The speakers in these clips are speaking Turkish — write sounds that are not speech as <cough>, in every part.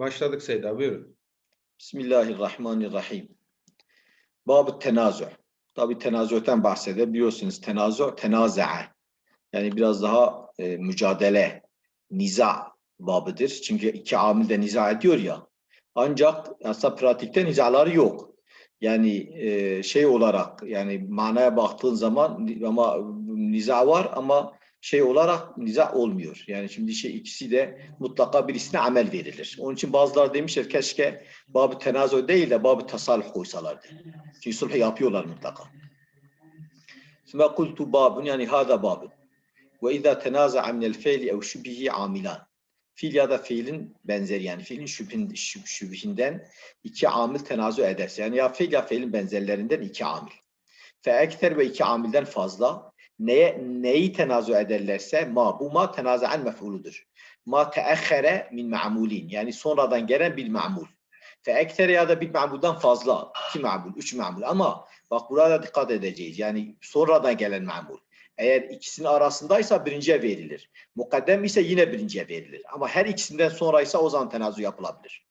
Başladık Seyda buyurun. Bismillahirrahmanirrahim. Bab-ı tenazu. Tabi tenazüten bahsedebiliyorsunuz. Tenazu, tenaza'a. Yani biraz daha e, mücadele, niza babıdır. Çünkü iki amil de niza ediyor ya. Ancak aslında pratikte nizaları yok. Yani e, şey olarak yani manaya baktığın zaman ama niza var ama şey olarak niza olmuyor. Yani şimdi şey ikisi de mutlaka birisine amel verilir. Onun için bazıları demişler keşke babı tenazu değil de babı tasalluh koysalardı. Çünkü sulh yapıyorlar mutlaka. Sümme kultu babun yani hada babun. Ve izâ tenaza'a minel fe'li ev şübihi amilan. Fiil ya da fiilin benzeri yani fiilin şüphin, şüp- şübhinden iki amil tenazu ederse. Yani ya fiil ya fiilin benzerlerinden iki amil. Fe ekter ve iki amilden fazla neye, neyi tenazu ederlerse ma bu ma tenazaen mef'uludur. Ma teahhere min ma'mulin yani sonradan gelen bir ma'mul. Fe ektere ya da bir ma'muldan fazla. iki ma'mul, üç ma'mul ama bak burada dikkat edeceğiz. Yani sonradan gelen ma'mul. Eğer ikisinin arasındaysa birinciye verilir. Mukaddem ise yine birinciye verilir. Ama her ikisinden sonraysa o zaman tenazu yapılabilir.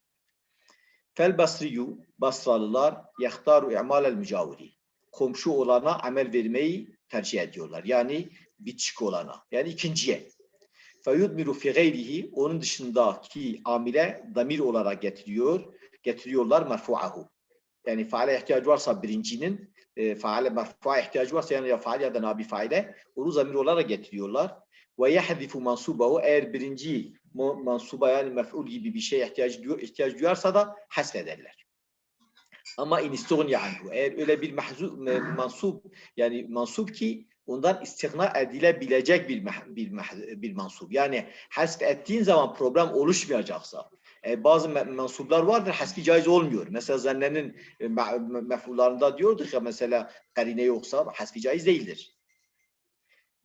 Fel basriyu, Basralılar yahtaru i'malel mücaviri. Komşu olana amel vermeyi tercih ediyorlar. Yani bitişik olana. Yani ikinciye. Feyudmiru fi gayrihi onun dışındaki amile damir olarak getiriyor. Getiriyorlar merfu'ahu. Yani faale ihtiyacı varsa birincinin e, faale merfu'a ihtiyacı varsa yani ya faal ya da nabi faile onu zamir olarak getiriyorlar. Yahzifu mansubahu eğer birinci mansuba yani mef'ul gibi bir şeye ihtiyaç, ihtiyaç duyarsa da hasfederler. Ama in istughniya anhu. Eğer öyle bir mahzu, me- mansub yani mansub ki ondan istigna edilebilecek bir bir, bir mansub. Yani hasf ettiğin zaman problem oluşmayacaksa. E, bazı me- mensuplar vardır hasfi caiz olmuyor. Mesela zannenin e, me- me- mef'ullarında diyorduk ya mesela karine yoksa hasfi caiz değildir.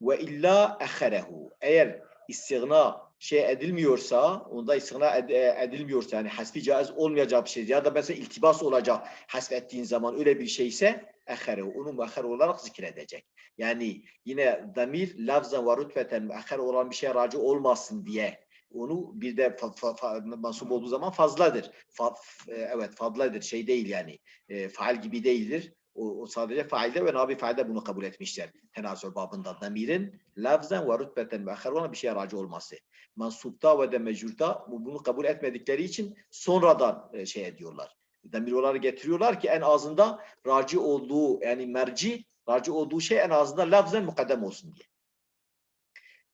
Ve illa eherehu. Eğer istigna şey edilmiyorsa, onda istigna ed- e, edilmiyorsa yani hasfi caiz olmayacak bir şey ya da mesela iltibas olacak hasf ettiğin zaman öyle bir şeyse eherehu. Onu muahher olarak zikredecek. Yani yine damir lafzan ve rütbeten muahher olan bir şeye raci olmasın diye onu bir de fa, fa, fa- mansup olduğu zaman fazladır. Fa, f- e, evet fazladır şey değil yani. E, faal gibi değildir. O, o sadece failde ve nabi failde bunu kabul etmişler. Tenasül babında damirin lafzen ve rütbeten ve ahir olan bir şeye raci olması. Mansupta ve de mecurda bu- bunu kabul etmedikleri için sonradan e, şey ediyorlar. Olarak getiriyorlar ki en azında raci olduğu yani merci raci olduğu şey en azından lafzen mukaddem olsun diye.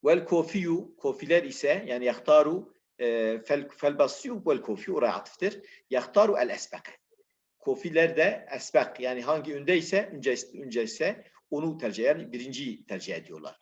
Vel kofiyu kofiler ise yani yahtaru e, fel, fel basyu vel kofiyu oraya atıftır. Yahtaru el esbek. Kofiler de esbek yani hangi ündeyse önce ise onu tercih yani birinciyi tercih ediyorlar.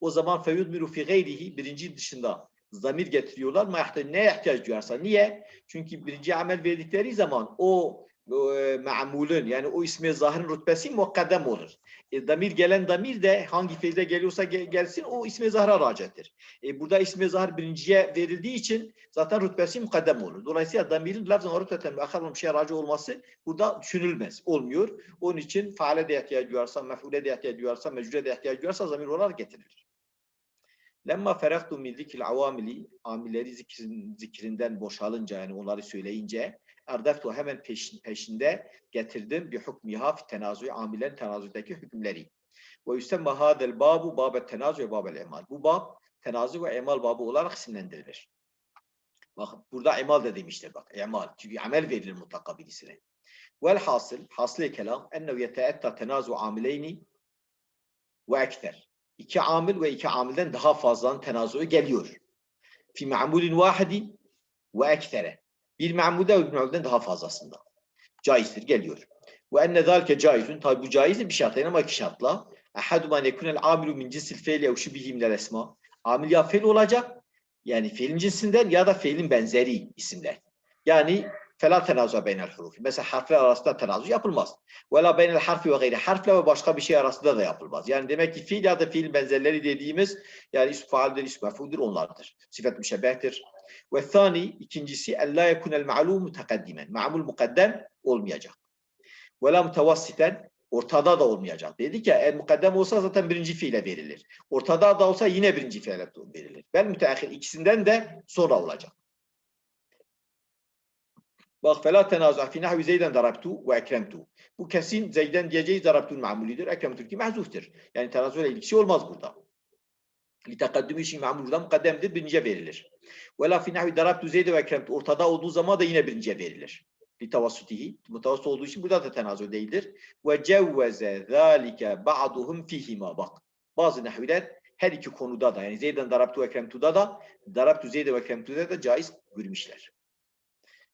O zaman feyudmiru fi gayrihi birinci dışında zamir getiriyorlar. Neye ihtiyaç duyarsa. Niye? Çünkü birinci amel verdikleri zaman o e, ma'mulün yani o ismi zahirin rütbesi mukaddem olur. E, damir gelen damir de hangi fiilde geliyorsa ge- gelsin o ismi zahra racettir. E, burada ismi zahir birinciye verildiği için zaten rütbesi mukaddem olur. Dolayısıyla damirin lafzan rütbeten akar bir şeye raci olması burada düşünülmez. Olmuyor. Onun için faale de ihtiyaç duyarsa, mef'ule de ihtiyaç duyarsa, mecbure de ihtiyaç duyarsa zamir olarak getirilir. Lemma feraktu min zikril avamili amilleri zikrin, zikrinden boşalınca yani onları söyleyince erdeftu hemen peşin, peşinde getirdim bir hükmiha fi tenazuyu amilerin tenazudaki hükümleri. Ve yüstemme hadel babu babet tenazu ve babel emal. Bu bab tenazu ve emal babı olarak isimlendirilir. Bak burada emal da demişler bak emal. Çünkü amel verilir mutlaka birisine. Vel hasıl, hasıl kelam ennehu yeteetta tenazu amileyni ve ekter. İki amil ve iki amilden daha fazla tenazuyu geliyor. Fi ma'mulin vahidin ve ektere. Bir ma'mulde ve bir ma'mulden daha fazlasında. Caizdir, geliyor. Ve enne zâlike caizun. Tabi bu caizdir bir şartla ama iki şartla. Ehadu ma nekunel amilu min cinsil fe'li ev şubihi minel esma. Amil ya fe'l olacak. Yani fiilin cinsinden ya da fiilin benzeri isimler. Yani fela tenazu beynel hurufi. Mesela harfler arasında tenazu yapılmaz. Ve la beynel harfi ve gayri harfle ve başka bir şey arasında da yapılmaz. Yani demek ki fiil ya da fiil benzerleri dediğimiz yani ism faaldir, ism mef'uldir onlardır. Sıfat müşebbehtir. Ve thani ikincisi en la yekunel ma'lum mutakaddimen. Ma'mul mukaddem olmayacak. Ve la mutevassiten ortada da olmayacak. Dedik ya eğer mukaddem olsa zaten birinci fiile verilir. Ortada da olsa yine birinci fiile verilir. Bel müteahhir ikisinden de sonra olacak. Bak fela tenazu fi nahvi Zeyden darabtu ve. Bu kesin Zeyden diyeceğiz darabtu'nun mamulidir. Ekremtu ki mahzuftur. Yani tenazu ile ilgisi olmaz burada. Litakaddümü için mamul burada mukaddemdir. Birinci verilir. Fi nahvi darabtu Zeyde ve ekremtu. Ortada olduğu zaman da yine birinci verilir. Litavassutihi. Mutavassit olduğu için burada da tenazu değildir. Ve cevveze zâlike ba'duhum fihima. Bak. Bazı nahviler her iki konuda da yani Zeyden darabtu ve ekremtu'da da darabtu Zeyde ve ekremtu'da da caiz görmüşler.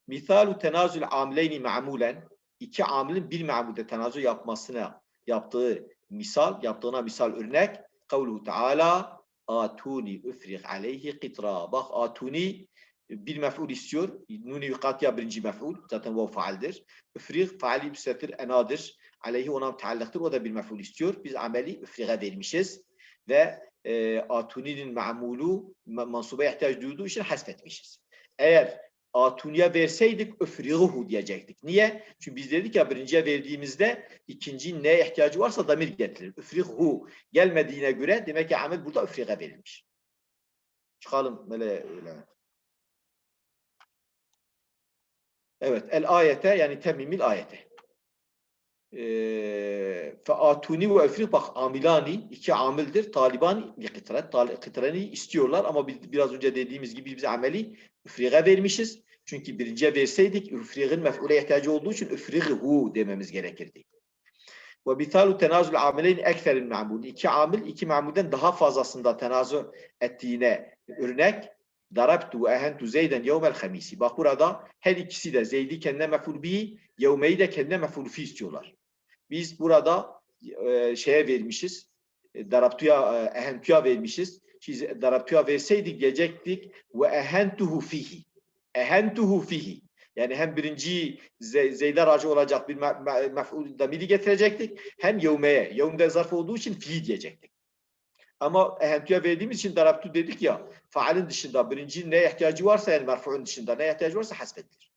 Misalu tenazül amileyni ma'mulen iki amilin bir ma'mulde tenazu yapmasına yaptığı misal, yaptığına misal örnek kavluhu Teala atuni üfrih aleyhi qitra. Bak atuni bir mef'ul istiyor. Nuni yukatiya birinci mef'ul. Zaten vav faaldir. Üfrih faali müsefir enadır. Aleyhi ona müteallıktır. O da bir mef'ul istiyor. Biz ameli üfrihe vermişiz. Ve e, atuni'nin ma'mulu mansuba ihtiyaç duyduğu için hasfetmişiz. Eğer Atuni'ye verseydik öfriğuhu diyecektik. Niye? Çünkü biz dedik ya birinciye verdiğimizde ikinci neye ihtiyacı varsa damir getirir. Öfriğuhu gelmediğine göre demek ki amel burada öfriğe verilmiş. Çıkalım böyle öyle. Evet. El ayete yani temmimil ayete. Fe atuni ve öfriğ bak amilani iki amildir. Taliban kıtret. Kıtreni istiyorlar ama biz biraz önce dediğimiz gibi biz ameli üfriğe vermişiz. Çünkü birinciye verseydik üfriğin mef'ule ihtiyacı olduğu için üfriğhu dememiz gerekirdi. Ve mithalu tenazül amileyn ekferil ma'mul. İki amil iki ma'mulden daha fazlasında tenazu ettiğine örnek darabtu ve ehentu zeyden yevmel hamisi. Bak burada her ikisi de zeydi kendine mef'ul bi, yevmeyi de kendine mef'ul fi istiyorlar. Biz burada e, şeye vermişiz. E, darabtuya, e, ehentuya vermişiz. Şimdi darabtuya verseydik diyecektik ve ehentuhu fihi. Ehentuhu fihi. Yani hem birinci ze, zeyde racı olacak bir mef'ul damiri getirecektik. Hem yevmeye. Yevmde zarf olduğu için fi diyecektik. Ama ehentuya verdiğimiz için darabtu dedik ya faalin dışında birinci neye ihtiyacı varsa yani merfu'un dışında neye ihtiyacı varsa hasbettir.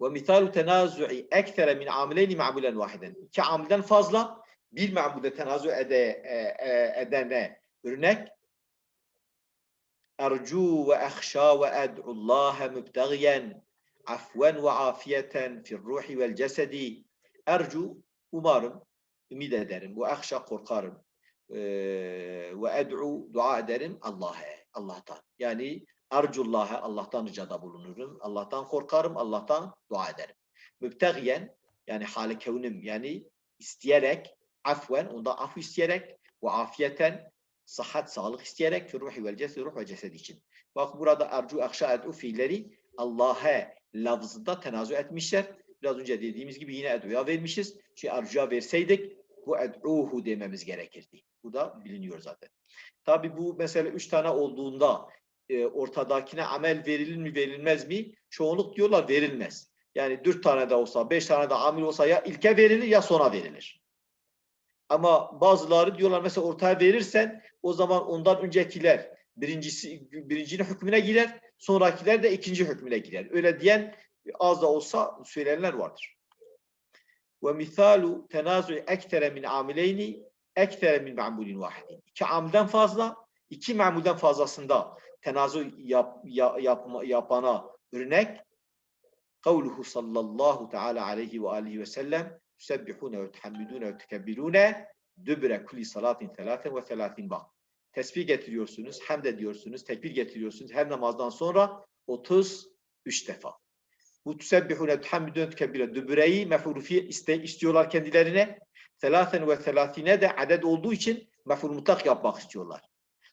Ve misalu tenazu'i ektere min amileyni ma'mulen vahiden. İki amilden fazla bir ma'mulde tenazu ede, e, e, edene örnek. Ercu ve ehşâ ve ed'ullâhe mübtegiyen afven ve afiyeten fir ruhi vel cesedi. Ercu umarım ümid ederim. Ve ehşâ korkarım. Ee, ve ed'u dua ederim Allah'a Allah'tan. Yani Arcullah'a Allah'tan ricada bulunurum. Allah'tan korkarım, Allah'tan dua ederim. Mübtegiyen yani hali kevnim yani isteyerek, afven onda af isteyerek ve afiyeten sıhhat, sağlık isteyerek ruhi vel cesedi, ruh ve cesed için. Bak burada ercu, akşa, ed'u fiilleri Allah'a lafzında tenazu etmişler. Biraz önce dediğimiz gibi yine ed'uya vermişiz. Çünkü ercuya verseydik bu ed'uhu dememiz gerekirdi. Bu da biliniyor zaten. Tabi bu mesele üç tane olduğunda e, ortadakine amel verilir mi verilmez mi? Çoğunluk diyorlar verilmez. Yani dört tane de olsa, beş tane de amel olsa ya ilke verilir ya sona verilir. Ama bazıları diyorlar mesela ortaya verirsen o zaman ondan öncekiler birincisi birincinin hükmüne girer, sonrakiler de ikinci hükmüne girer. Öyle diyen az da olsa söyleyenler vardır. Ve misalu tenazu ektere min amileyni ektere min ma'mulin vahidin. İki amilden fazla, iki ma'mulden fazlasında tenazu yap, yap, yapma, yapana örnek kavluhu sallallahu teala aleyhi ve aleyhi ve sellem yusebbihune ve tehammidune ve tekebbirune dübre kulli salatin telaten ve telatin bak. Tesbih getiriyorsunuz, hamd ediyorsunuz, tekbir getiriyorsunuz her namazdan sonra 33 defa. Bu tusebbihune tehammidune tekebbirune dübreyi mef'ul fi iste, istiyorlar kendilerine. Telaten ve telatine de adet olduğu için mef'ul mutlak yapmak istiyorlar.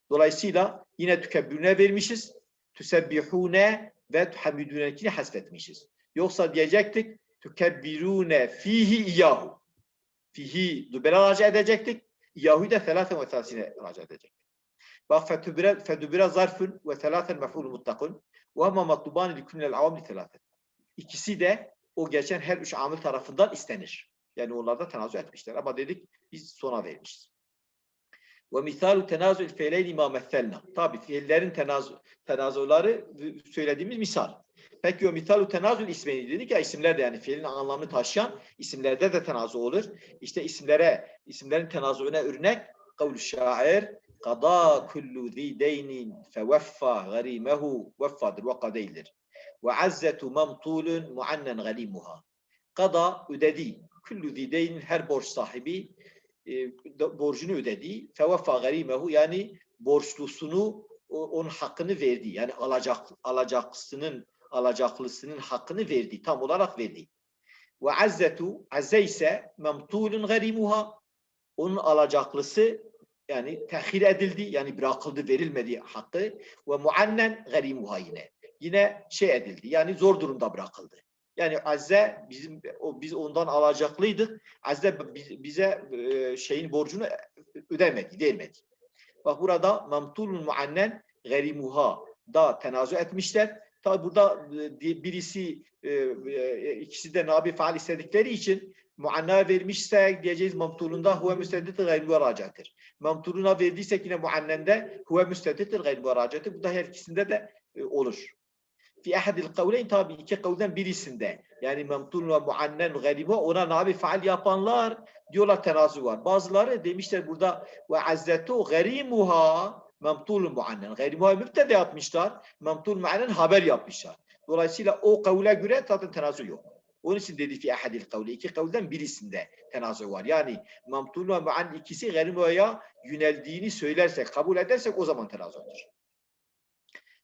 Dolayısıyla yine tükebbürüne vermişiz. Tüsebbihune ve tuhamidunekini hasfetmişiz. Yoksa diyecektik tükebbirune fihi iyahu. Fihi dübere raca edecektik. İyahu'yu da telaten ve telasine raca edecektik. Bak fedübire, fedübire zarfun ve telaten mef'ul muttakun ve ama matlubani likunel avamli telaten. İkisi de o geçen her üç amil tarafından istenir. Yani onlar da tenazu etmişler. Ama dedik biz sona vermişiz. Ve misalu tenazül feyleyni ma messelna. Tabi fiillerin tenazu, tenazuları söylediğimiz misal. Peki o misalu tenazül ismini dedik ya isimler de yani fiilin anlamını taşıyan isimlerde de tenazu olur. İşte isimlere, isimlerin tenazuğuna örnek kavlu şair Kada kullu zi deynin feveffa garimehu veffadır, vakka değildir. Ve azzetu mamtulun muannen galimuha. Kada ödedi. Kullu zideynin her borç sahibi e, borcunu ödedi. Feveffa garimehu yani borçlusunu onun hakkını verdi. Yani alacak alacaklısının alacaklısının hakkını verdi. Tam olarak verdi. Ve azzetu azze ise memtulun garimuha. Onun alacaklısı yani tehir edildi yani bırakıldı verilmedi hakkı ve muannen garimuha yine. Yine şey edildi yani zor durumda bırakıldı. Yani Azze bizim o biz ondan alacaklıydık. Azze bi- bize şeyin borcunu ödemedi, vermedi. Bak burada memtulun muannen garimuha da tenazu etmişler. Tabi burada e, birisi e, e, ikisi de nabi faal istedikleri için muanna vermişse diyeceğiz memtulunda huve müstedit gayr müracattır. Memtuluna verdiysek yine muannende huve müstedittir gayr müracattır. Bu da her ikisinde de e, olur. Fi ahadil kavleyn tabi iki kavlen birisinde yani memtulun ve muannen garibu ona nabi faal yapanlar diyorlar tenazu var. Bazıları demişler burada ve azzetu garimuha memtulun muannen. Garimuha mübtede yapmışlar. Memtul muannen haber yapmışlar. Dolayısıyla o kavle göre zaten tenazu yok. Onun için dedi fi ahadil kavli. iki kavlden birisinde tenazu var. Yani memtul ve muannen ikisi garimuha'ya yöneldiğini söylersek, kabul edersek o zaman tenazudur.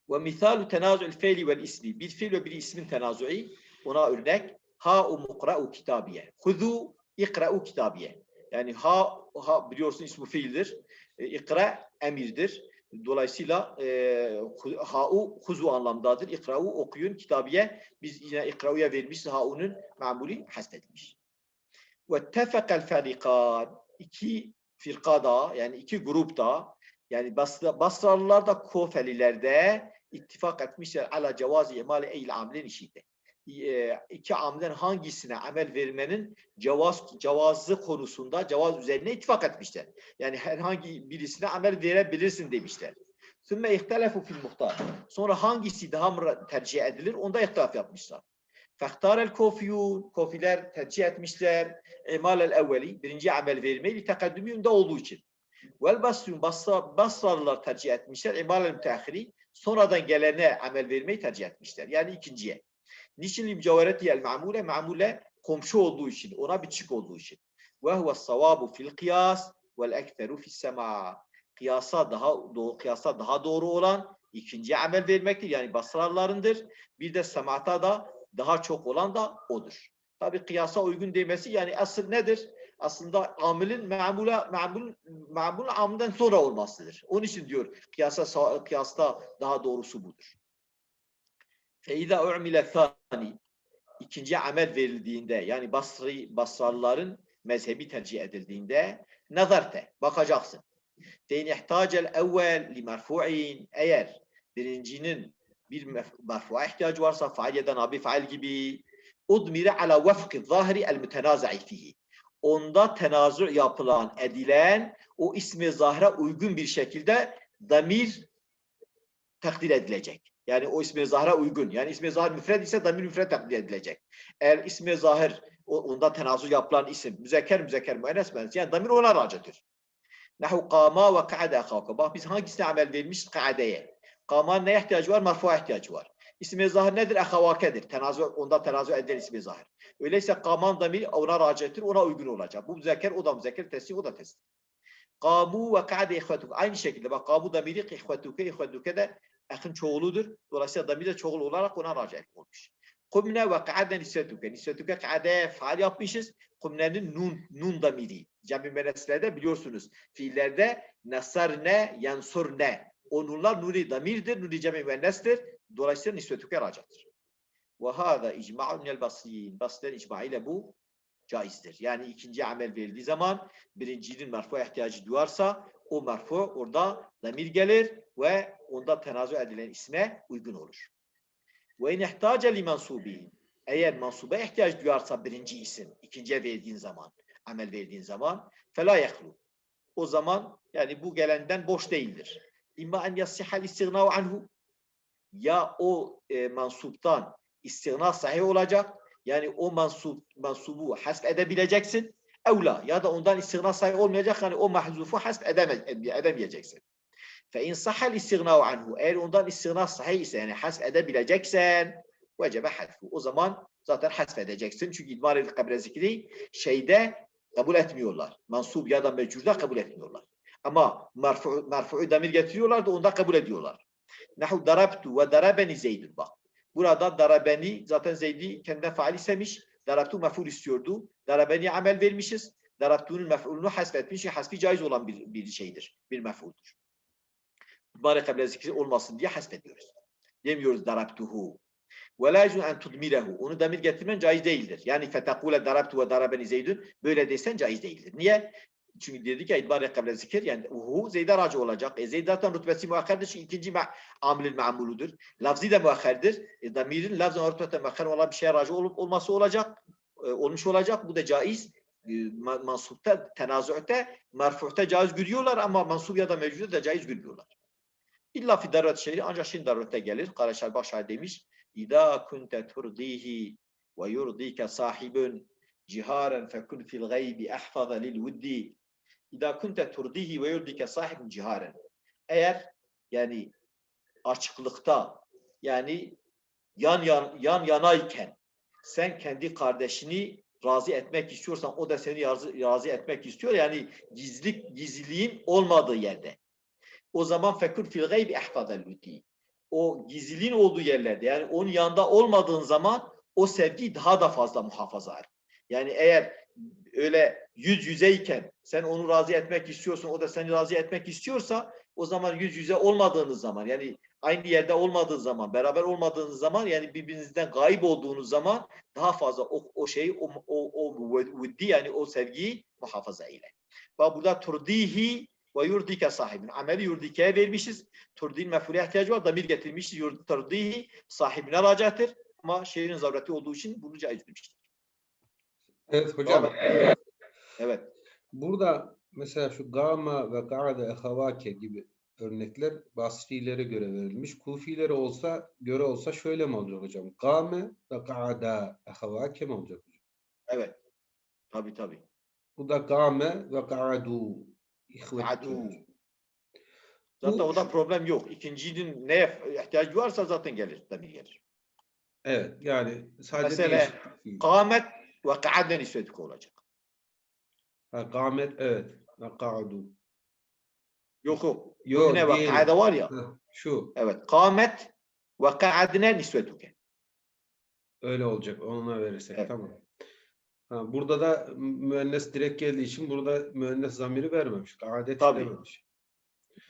Ve misalu tenazu'l fiili vel ismi. Bir fiil ve bir ismin tenazu'i. Ona örnek. Ha'u mukra'u kitabiye. Huzu ikra'u kitabiye. Yani ha, ha biliyorsun ismi fiildir. E, ikra emirdir. Dolayısıyla e, ha'u huzu anlamdadır. İkra'u okuyun kitabiye. Biz yine ikra'uya vermişiz. Ha'unun mamuli hasbedilmiş. Ve tefekal ferikan. İki firkada yani iki grupta yani Basra, Basralılar da Kofeliler ittifak etmişler ala cevazi emali eyle amilin işiydi. E, iki amilden hangisine amel vermenin cevaz, cevazı konusunda cevaz üzerine ittifak etmişler. Yani herhangi birisine amel verebilirsin demişler. Sümme ihtelefu fil muhtar. Sonra hangisi daha tercih edilir? Onda ihtilaf yapmışlar. Fehtarel kofiyun. Kofiler tercih etmişler. Emal el evveli. Birinci amel vermeyi bir tekaddümünde olduğu için. Vel basrun Basra, Basralılar tercih etmişler. Emal el müteahhiri. Sonradan gelene amel vermeyi tercih etmişler. Yani ikinciye. Niçin limcavareti el ma'mule? Ma'mule komşu olduğu için, ona bitişik olduğu için. Ve huve savabu fil kıyas vel ekteru fis sema. Kıyasa daha doğru, kıyasa daha doğru olan ikinci amel vermektir. Yani Basralılarındır. Bir de semata da daha çok olan da odur. Tabi kıyasa uygun demesi yani asıl nedir? Aslında amilin mamule mamul mamul amilden sonra olmasıdır. Onun için diyor kıyasa sa- kıyasta daha doğrusu budur. Feiza u'mile thani ikinci amel verildiğinde yani Basri Basralıların mezhebi tercih edildiğinde nazarte bakacaksın. Fein ihtacel evvel li merfu'in eğer birincinin bir merfu'a ihtiyacı varsa failiyeden abi fail gibi udmire ala vefki zahiri el mütenaza'i fihi. Onda tenazu yapılan, edilen o ismi zahire uygun bir şekilde damir takdir edilecek. Yani o ismi zahire uygun. Yani ismi zahir müfred ise damir müfred takdir edilecek. Eğer ismi zahir onda tenazu yapılan isim müzekker müzekker müennes müennes yani damir ona racidir. Nahu kama ve ka'ade akaka. Bak biz hangisine amel vermişiz? Ka'adeye. Kaman neye ihtiyacı var? Marfu'a ihtiyacı var. İsmi zahir nedir? Ehavakedir. Tenazu, onda tenazu eden ismi zahir. Öyleyse kaman damiri ona racidir, ona uygun olacak. Bu müzekker, o da müzekker, teslim, o da teslim. Kamu ve ka'de ihvetuke. Aynı şekilde bak kamu damiri ihvetuke, ihvetuke de ehın çoğuludur. Dolayısıyla damir de çoğul olarak ona raci olmuş. Kumne ve ka'de nisvetuke. Nisvetuke ka'de faal yapmışız. Kumne'nin nun, nun damiri. Cem-i meneslerde biliyorsunuz. Fiillerde nasarne, yansurne. O nunlar nuni damirdir, nuni cem-i müennestir. Dolayısıyla nisvetuke racaktır. Ve hâzâ icma'un minel basriyin. Basrilerin icma'ıyla bu caizdir. Yani ikinci amel verildiği zaman birincinin merfu'a ihtiyacı duyarsa o merfu orada damir gelir ve onda tenazu edilen isme uygun olur. Ve in ihtaca li. Eğer mansuba ihtiyaç duyarsa birinci isim ikinciye verdiğin zaman, amel verdiğin zaman fela yahlu. O zaman yani bu gelenden boş değildir. İmma en yasihal istigna anhu. Ya o e, mansuptan istigna sahih olacak. Yani o mansup, mansubu hasb edebileceksin. Evla ya da ondan istigna sahih olmayacak. Yani o mahzufu hasb edeme, edemeyeceksin. Fe in sahal istigna anhu. Eğer ondan istigna sahih ise yani hasb edebileceksen vecebe hadfu. O zaman zaten hasfedeceksin. Çünkü idmar edil kable zikri şeyde kabul etmiyorlar. Mansub ya da mecurda kabul etmiyorlar. Ama merfu, merfu'u demir getiriyorlar da onda kabul ediyorlar. Nahu darabtu ve darabeni zeydun. Bak. Burada darabeni zaten Zeydi kendinden faal istemiş. Darabtu mef'ul istiyordu. Darabeni amel vermişiz. Darabtu'nun mef'ulunu hasfetmiş. Hasfi caiz olan bir, bir şeydir. Bir mef'uldur. Bari zikri olmasın diye hasfediyoruz. Demiyoruz darabtuhu. Ve la en tudmirehu. Onu demir getirmen caiz değildir. Yani fetekule darabtu ve darabeni zeydun. Böyle desen caiz değildir. Niye? Çünkü dedik ya idbar kable zikir yani uhu Zeyd'e raci olacak. E Zeyd zaten rütbesi muakkerdir. Çünkü ikinci ma amilin ma'muludur. Lafzi de muakkerdir. E, damirin lafzın rütbeten muakker olan bir şeye raci olup olması olacak. E, olmuş olacak. Bu da caiz. E, ma- mansupta, tenazu'ta, merfu'ta caiz görüyorlar ama mansup ya da mevcuda da caiz görmüyorlar. İlla fi daruret şehri ancak şimdi darurete gelir. Karaşar Başar demiş. İza kunte turdihi ve yurdike sahibun ciharen fekun fil gaybi ahfaza lil vuddi. İza kunte turdihi ve yurdike sahibun ciharen. Eğer yani açıklıkta yani yan yan yan yanayken sen kendi kardeşini razı etmek istiyorsan o da seni razı, razı etmek istiyor. Yani gizlilik gizliliğin olmadığı yerde. O zaman fekun fil ahfazal vuddi. O gizliliğin olduğu yerlerde yani onun yanında olmadığın zaman o sevgiyi daha da fazla muhafaza eder. Yani eğer öyle yüz yüzeyken sen onu razı etmek istiyorsun, o da seni razı etmek istiyorsa o zaman yüz yüze olmadığınız zaman yani aynı yerde olmadığı zaman, beraber olmadığınız zaman yani birbirinizden gayip olduğunuz zaman daha fazla o, o şeyi, o, o, o vuddi yani o sevgiyi muhafaza eyle. Bak burada turdihi ve yurdike sahibin. Ameli yurdike'ye vermişiz. Turdin mef'ule ihtiyacı var. Damir getirmişiz. Yurd, turdihi sahibine racahtır. Ama şehrin zavreti olduğu için bunu caiz demiştir. Evet hocam. Evet. Burada mesela şu gama ve ka'de ehavake gibi örnekler Basrilere göre verilmiş. Kufilere olsa göre olsa şöyle mi olacak hocam? Game ve ka'da ehavake mi olacak hocam? Evet. Tabii tabii. Bu da game ve ka'du. ihvet Adu. olacak. Zaten Bu- o da problem yok. İkincinin neye ihtiyacı varsa zaten gelir. Damir gelir. Evet yani sadece Mesela. Kâmet ve ka'den istedik olacak. Ha, gamet evet. Ve ka'du. Yok yok. Yok Yine ve değil. ka'de var ya. Ha, Şu Evet. Kâmet ve ka'adne nisvetuke. öyle olacak. Ona verirsek Evet. tamam. Ha, burada da müennes direkt geldiği için burada müennes zamiri vermemiş. Adet Tabii. dememiş.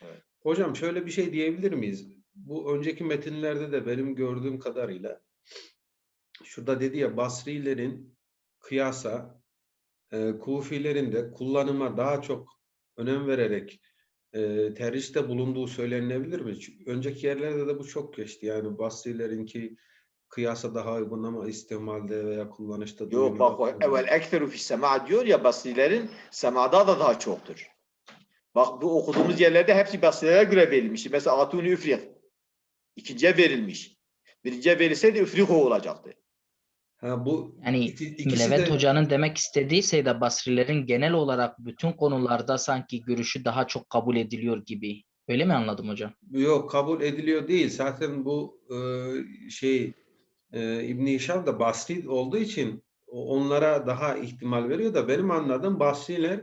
Evet. Hocam şöyle bir şey diyebilir miyiz? Bu önceki metinlerde de benim gördüğüm kadarıyla şurada dedi ya Basrilerin kıyasa e, Kufilerin de kullanıma daha çok önem vererek e, tercihte bulunduğu söylenebilir mi? Çünkü önceki yerlerde de bu çok geçti. Yani Basrilerinki kıyasa daha uygun ama istimalde veya kullanışta Yok bak o evvel ekteru fi sema diyor ya Basrilerin semada da daha çoktur. Bak bu okuduğumuz yerlerde hepsi Basrilere göre verilmiş. Mesela Atun Üfrih. İkinciye verilmiş. Birinciye verilseydi Üfriho olacaktı. Ha, bu Yani iki- Levent de Hoca'nın demek istediği şey de Basrilerin genel olarak bütün konularda sanki görüşü daha çok kabul ediliyor gibi. Öyle mi anladım hocam? Yok kabul ediliyor değil. Zaten bu e, şey e, İbn Hişam da Basri olduğu için onlara daha ihtimal veriyor da benim anladığım Basriler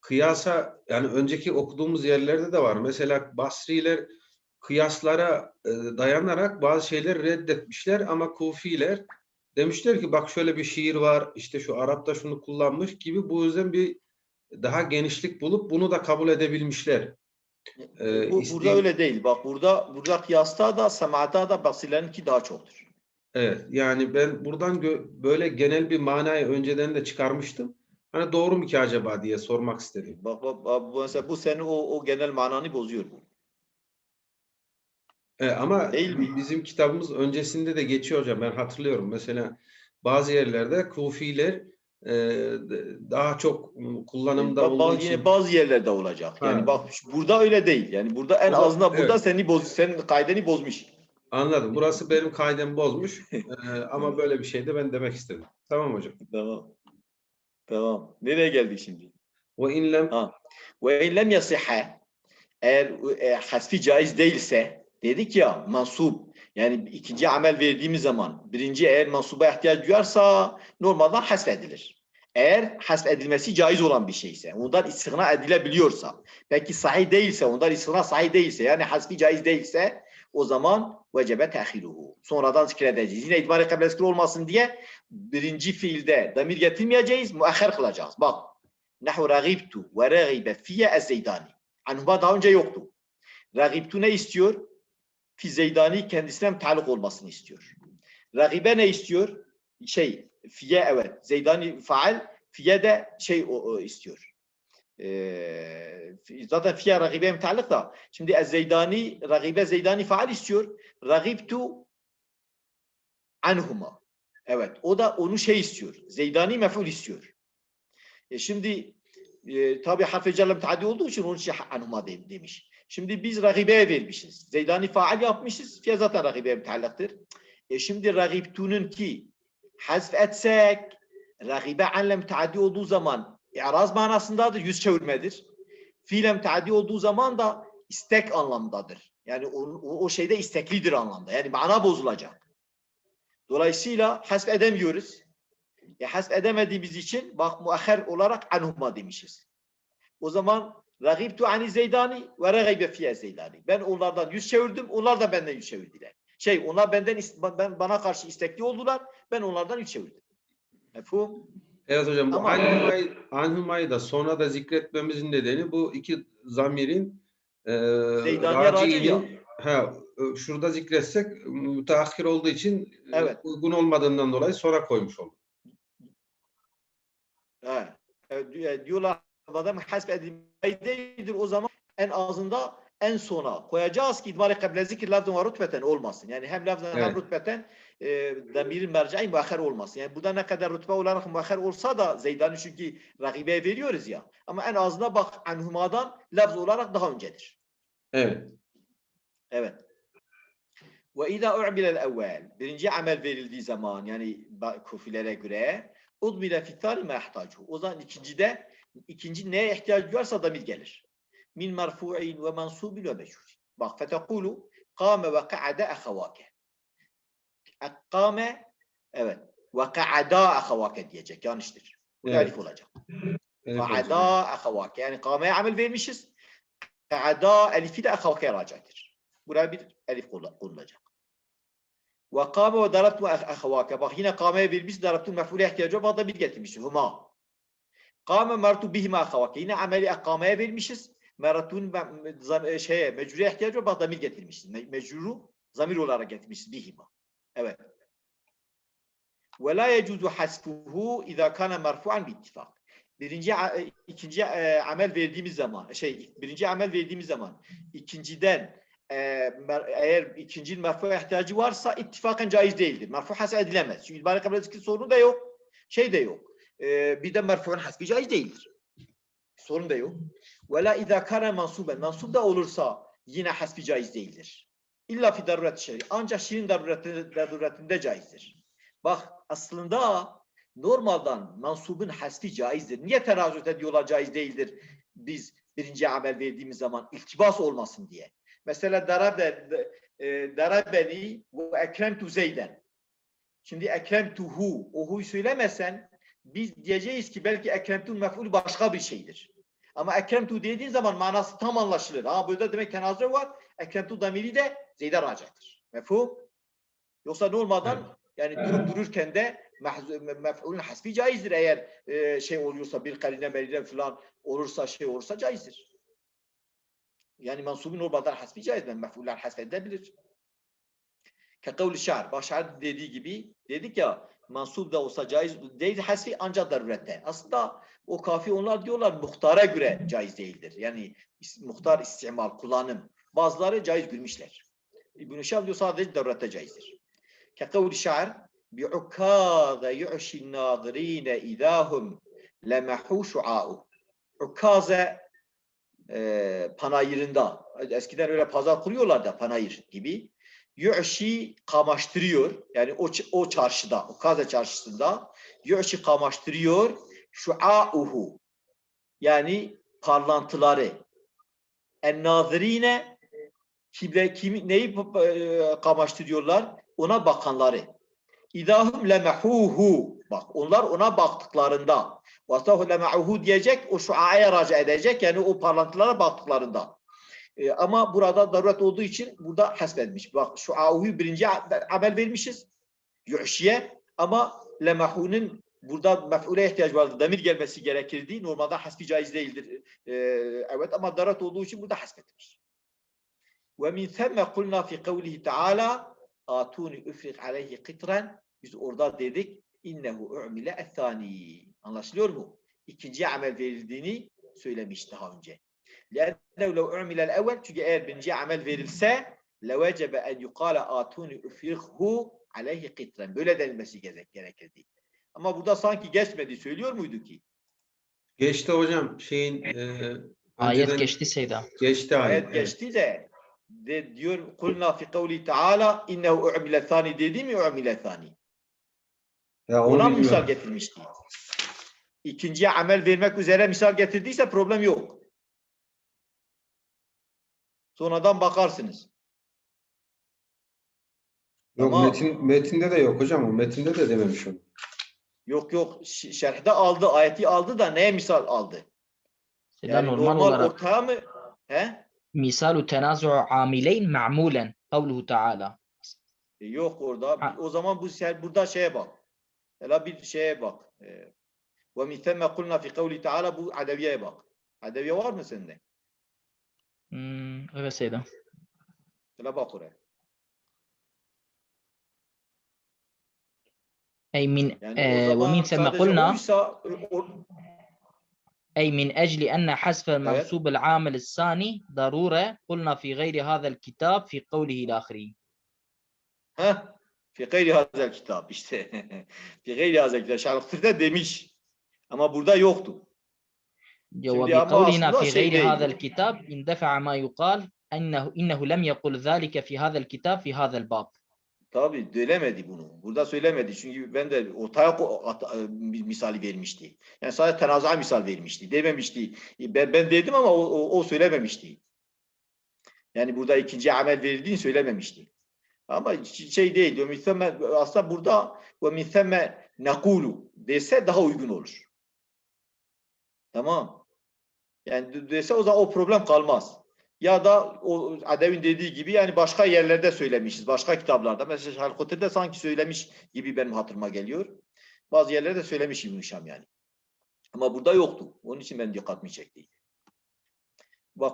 kıyasa yani önceki okuduğumuz yerlerde de var. Mesela Basriler kıyaslara e, dayanarak bazı şeyler reddetmişler ama Kufiler demişler ki bak şöyle bir şiir var işte şu Arap'ta şunu kullanmış gibi bu yüzden bir daha genişlik bulup bunu da kabul edebilmişler. Ee, Bu, burada öyle değil. Bak burada burada kıyasta da semada da Basrilerinki daha çoktur. Evet yani ben buradan böyle genel bir manayı önceden de çıkarmıştım. Hani doğru mu ki acaba diye sormak istedim. Bak, bak, bak bu mesela bu senin o, o genel mananı bozuyor bu. E, ama Değil mi? bizim kitabımız öncesinde de geçiyor hocam ben hatırlıyorum. Mesela bazı yerlerde Kufiler e, daha çok kullanımda Ba- olduğu için yine bazı yerlerde olacak. Yani Ha. bak burada öyle değil. Yani burada en zaman- azından burada evet. seni boz senin kaideni bozmuş. anladım. Burası <laughs> benim kaidemi bozmuş E, ama böyle bir şey de ben demek istedim. Tamam hocam. Tamam. Tamam. Nereye geldik şimdi? Ve inlem Ha. Ve in lem yasiha eğer e, hasfi caiz değilse dedik ya mansup Yani ikinci amel verdiğimiz zaman birinci eğer mansuba ihtiyaç duyarsa normalden hasfedilir. Eğer hasfedilmesi caiz olan bir şeyse, ondan istigna edilebiliyorsa, peki sahih değilse, ondan istigna sahih değilse, yani hasfi caiz değilse o zaman vecebe tehiluhu. Sonradan zikredeceğiz. Yine idmari kabul zikir olmasın diye birinci fiilde damir getirmeyeceğiz, muahher kılacağız. Bak. Nahu ragibtu ve ragibe fiye ez-zeydani. Daha önce yoktu. Ragibtu ne istiyor? Fi zeydani kendisine müteallık olmasını istiyor. Ragibe ne istiyor? Şey, fiye evet. Zeydani faal, fiye de şey o, o istiyor. Ee, zaten fiye ragibe müteallık da. Şimdi ez-zeydani, ragibe zeydani faal istiyor. Ragibtu anhuma. Evet, o da onu şey istiyor. Zeydani mef'ul istiyor. E şimdi e, tabi harf-i müteaddi olduğu için onun için anhuma de- demiş. Şimdi biz ragibe vermişiz. Zeydani faal yapmışız. Fiye zaten ragibe müteallıktır. E şimdi ragibtunun ki hazf etsek ragibe anle müteaddi olduğu zaman i'raz manasındadır. Yüz çevirmedir. Fiile müteaddi olduğu zaman da istek anlamdadır. Yani o, o, o şeyde isteklidir anlamda. Yani mana bozulacak. Dolayısıyla hasf edemiyoruz. E, hasf edemediğimiz için bak muahher olarak anhuma demişiz. O zaman ragibtu ani zeydani ve ragibe fiye zeydani. Ben onlardan yüz çevirdim, onlar da benden yüz çevirdiler. Şey, onlar benden ben bana karşı istekli oldular, ben onlardan yüz çevirdim. Mefhum? Evet hocam Ama- anhumayı, anhumayı da sonra da zikretmemizin nedeni bu iki zamirin e, Zeydaniye raci ya. raciinin ha, e, şurada zikretsek müteahhir olduğu için e, Evet. uygun olmadığından dolayı sonra koymuş olduk. He. E, di- e, diyorlar adam hasb edilmeyi değildir o zaman en azında en sona koyacağız ki idmari kable zikir lafzın ve rütbeten olmasın. Yani hem lafzın hem Evet. rütbeten e, demirin merceği muahher olmasın. Yani burada ne kadar rütbe olarak muahher olsa da Zeydan'ı çünkü rakibe veriyoruz ya. Ama en azından bak anhumadan lafz olarak daha öncedir. Evet. Evet. Ve izâ u'milel evvel. Birinci amel verildiği zaman yani kufilere göre udmile fittari ma ihtacu. O zaman ikincide ikinci neye ihtiyaç duyarsa damir gelir. Min merfu'in ve mansubin ve mecrur. Bak fetekulu kâme ve ka'ade ahavâke. Kâme evet ve ka'ada ahavâke diyecek. Yanlıştır. Bu Evet. olacak. Ka'ada ahavâke. Yani kâmeye amel vermişiz. Ka'ada elifi de ahavâke racaktır. Buraya bir elif kullan- kullanacak. Ve kâme ve darabtu ahavâke. Bak yine kâmeye vermiş, darabtu mef'ule ihtiyacı var. Da bir getirmiş. Huma. Kâme mertu bihime ahavâke. Yine ameli kâmeye vermişiz. Meratun şeye, mecrure ihtiyacı var. Bak da bir getirmişiz. Me- Mecruru zamir olarak getirmişiz. Bihime. Evet. Ve la yecuzu hasfuhu izâ kâne merfu'an bi ittifak. Birinci, ikinci e, amel verdiğimiz zaman, şey, birinci amel verdiğimiz zaman ikinciden e, eğer ikincinin merfu'a ihtiyacı varsa ittifaken caiz değildir. Merfu has edilemez. Çünkü etki sorunu da yok. Şey de yok. E, bir de merfu'nun hasbi caiz değildir. Sorun da yok. Ve la izâ kâne mansuben. Mansub da olursa yine hasbi caiz değildir. İlla fi daruret şer'i. Ancak şirin daruretinde, daruretinde caizdir. Bak aslında normalden mansubun hasbi caizdir. Niye terazüt ediyorlar caiz değildir? Biz birinci amel verdiğimiz zaman iltibas olmasın diye. Mesela darabe, e, darabeni ve ekremtu zeyden. Şimdi ekremtuhu, o huy söylemesen biz diyeceğiz ki belki ekremtu'nun mef'ulü başka bir şeydir. Ama ekremtu dediğin zaman manası tam anlaşılır. Ha burada demek tenazür var. Ekremtu damiri de zeyde racaktır. Mefhum? Yoksa normalden yani durup dururken de mahzu- me- mef'ulün hasbi caizdir eğer e, şey oluyorsa bir karine merine falan olursa şey olursa caizdir. Yani mansubun normalden hasbi caiz. Ben mef'uller hasfedebilir. Kekavli şair. Bak şair dediği gibi dedik ya mansup da olsa caiz değil hasfi şey ancak darurette. Aslında o kafi onlar diyorlar muhtara göre caiz değildir. Yani muhtar istimal, kullanım. Bazıları caiz gülmüşler. İbn-i Şam diyor sadece darurette caizdir. Kekavli şair bi'ukâze yu'şin nâzirîne idâhum lemehû şu'a'u. Ukkaze e, panayırında. Eskiden öyle pazar kuruyorlar da panayır gibi yu'şi kamaştırıyor yani o o çarşıda Ukaze çarşısında yu'şi kamaştırıyor şua'uhu yani parlantıları en nazirine Kible kimi neyi e, kamaştırıyorlar? Ona bakanları. İdahum lemehuhu. Bak onlar ona baktıklarında. Vasahu lemehuhu diyecek o şuaya raca edecek yani o parlantılara baktıklarında. E, ama burada daruret olduğu için burada hasbedmiş. Bak şuahu birinci a- amel vermişiz. Yu'şiye ama lemahunun burada mef'ule ihtiyaç vardı. Demir gelmesi gerekirdi. Normalde hasbi caiz değildir. E, evet ama daruret olduğu için burada hasbedilmiş. Ve min themme kulna fi kavlihi teala atuni üfrik aleyhi kitren biz orada dedik innehu u'mile ethani. Anlaşılıyor mu? İkinci amel verildiğini söylemiş daha önce. لأنه لو عمل الأول çünkü eğer birinci amel verilse لوجب أن يقال آتوني أفرغه عليه قطرا böyle denilmesi gerek, gerekirdi. Ama burada sanki geçmedi söylüyor muydu ki? Geçti hocam şeyin e, Ayet önceden geçti Seyda. geçti ayet. Ayet evet. geçti de, de diyor kulna fi kavli taala innehu u'mile thani dedi mi u'mile thani? Ya onu Ona mı misal bilmiyorum. getirmişti? İkinciye amel vermek üzere misal getirdiyse problem yok. Sonradan bakarsınız. Yok Ama- metin, metinde de yok hocam o metinde de dememiş onu. Yok yok şerhde aldı, ayeti aldı da neye misal aldı? Yani normal, normal, olarak ortaya mı? He? misalu tenazu'u amileyn ma'mulen kavluhu Teala. E, Yok orada. Ha. O zaman bu burada şeye bak. Hele bir şeye bak. E, Ve min themme kulna fi kavli taala bu adeviyeye bak. Adeviye var mı sende? うん、aga seda. selle باطلة أي من آه ومن ثم قلنا أي من أجل أن حذف المنصوب العامل الثاني ضرورة قلنا في غير هذا الكتاب في قوله إلى آخره ha fi gayri hazel kitap işte. fi gayri hazel kitap. Şarh demiş. Ama burada yoktu. Cevabı kavlina fi gayri hadal kitab indefa ma yuqal ennehu innehu lem yekul zalike fi hadal kitab fi hadal bab. Tabi söylemedi bunu. Burada söylemedi. Çünkü ben de ortaya e, misali vermişti. Yani sadece tenaza misal vermişti. Dememişti. Ben, ben dedim ama o, o, o söylememişti. Yani burada ikinci amel verildiğini söylememişti. Ama şey değil. Aslında burada ve min semme nekulu dese daha uygun olur. Tamam. Yani de- dese o zaman o problem kalmaz. Ya da o Adev'in dediği gibi yani başka yerlerde söylemişiz. Başka kitaplarda. Mesela Şarkıtır'da sanki söylemiş gibi benim hatırıma geliyor. Bazı yerlerde söylemiş İbn-i yani. Ama burada yoktu. Onun için ben dikkatimi çekti. Ve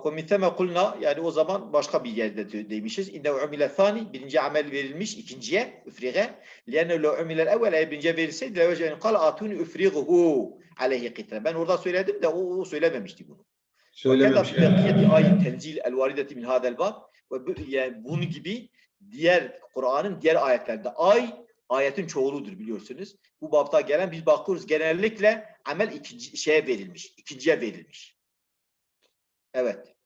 kulna yani o zaman başka bir yerde demişiz. İnne umile thani birinci amel verilmiş ikinciye üfrige. Lianne lo umile evvel birinciye verilseydi levecenin kal atuni üfrigehu aleyhi kitre. Ben orada söyledim de o, o söylememişti bunu. Söylememiş. Yani. Ayet tenzil el varideti min hadel bab. Yani bunun gibi diğer Kur'an'ın diğer ayetlerinde ay ayetin çoğuludur biliyorsunuz. Bu babta gelen biz bakıyoruz genellikle amel ikinci şeye verilmiş, ikinciye verilmiş. Evet.